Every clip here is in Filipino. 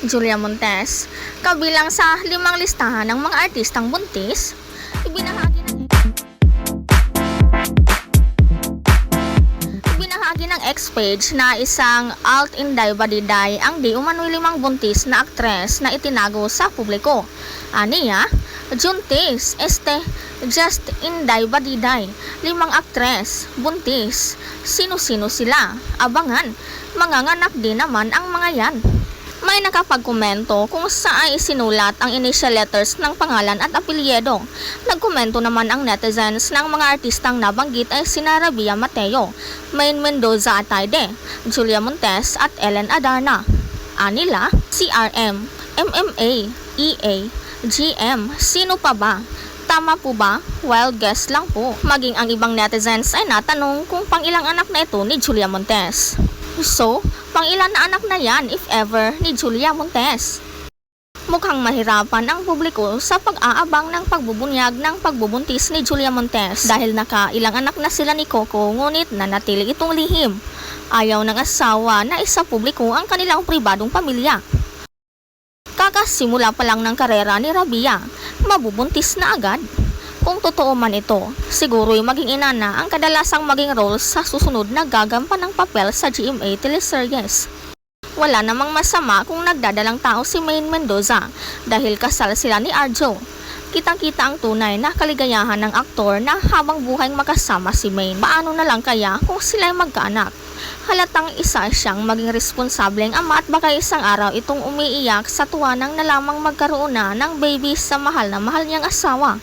Julia Montes, kabilang sa limang listahan ng mga artistang buntis, ibinahagi ng Ibinahagi ng X-Page na isang alt Inday Badiday ang di umano'y limang buntis na aktres na itinago sa publiko. Aniya, Juntis, este, Just Inday Badiday, limang aktres, buntis, sino-sino sila, abangan, manganganak din naman ang mga yan. May nakapagkomento kung saan isinulat ang initial letters ng pangalan at apelyido. Nagkomento naman ang netizens ng mga artistang nabanggit ay sina Rabia Mateo, Main Mendoza Ataide, Julia Montes at Ellen Adarna. Anila, CRM, MMA, EA, GM, sino pa ba? Tama po ba? Well, guess lang po. Maging ang ibang netizens ay natanong kung pang ilang anak na ito ni Julia Montes. So, pang ilan na anak na yan if ever ni Julia Montes? Mukhang mahirapan ang publiko sa pag-aabang ng pagbubunyag ng pagbubuntis ni Julia Montes dahil nakailang anak na sila ni Coco ngunit nanatili itong lihim. Ayaw ng asawa na isa publiko ang kanilang pribadong pamilya. Kakasimula pa lang ng karera ni Rabia, mabubuntis na agad. Kung totoo man ito, siguro'y maging ina na ang kadalasang maging role sa susunod na gagampan ng papel sa GMA teleseries. Wala namang masama kung nagdadalang tao si Maine Mendoza dahil kasal sila ni Arjo. Kitang-kita ang tunay na kaligayahan ng aktor na habang buhay makasama si Maine. Paano na lang kaya kung sila'y magkaanak? Halatang isa siyang maging responsableng ama at baka isang araw itong umiiyak sa tuwa nang nalamang magkaroon na ng baby sa mahal na mahal niyang asawa.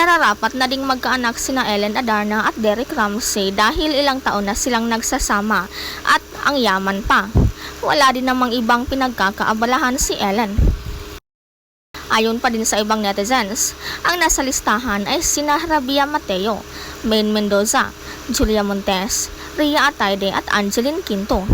Nararapat na ding magkaanak sina Ellen Adarna at Derek Ramsey dahil ilang taon na silang nagsasama at ang yaman pa. Wala din namang ibang pinagkakaabalahan si Ellen. Ayon pa din sa ibang netizens, ang nasa listahan ay sina Rabia Mateo, Maine Mendoza, Julia Montes, Ria Ataide at Angeline Quinto.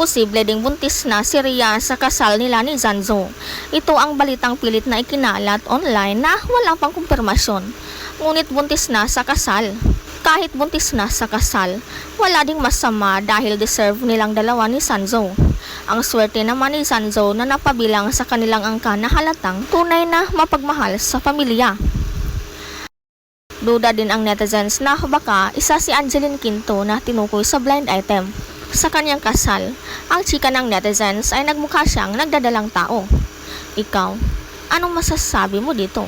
Posible ding buntis na si Ria sa kasal nila ni Zanzo. Ito ang balitang pilit na ikinalat online na wala pang kumpirmasyon. Ngunit buntis na sa kasal. Kahit buntis na sa kasal, wala ding masama dahil deserve nilang dalawa ni Sanzo. Ang swerte naman ni Sanzo na napabilang sa kanilang angka na halatang tunay na mapagmahal sa pamilya. Duda din ang netizens na baka isa si Angeline Quinto na tinukoy sa blind item. Sa kanyang kasal, ang chika ng netizens ay nagmukha siyang nagdadalang tao. Ikaw, anong masasabi mo dito?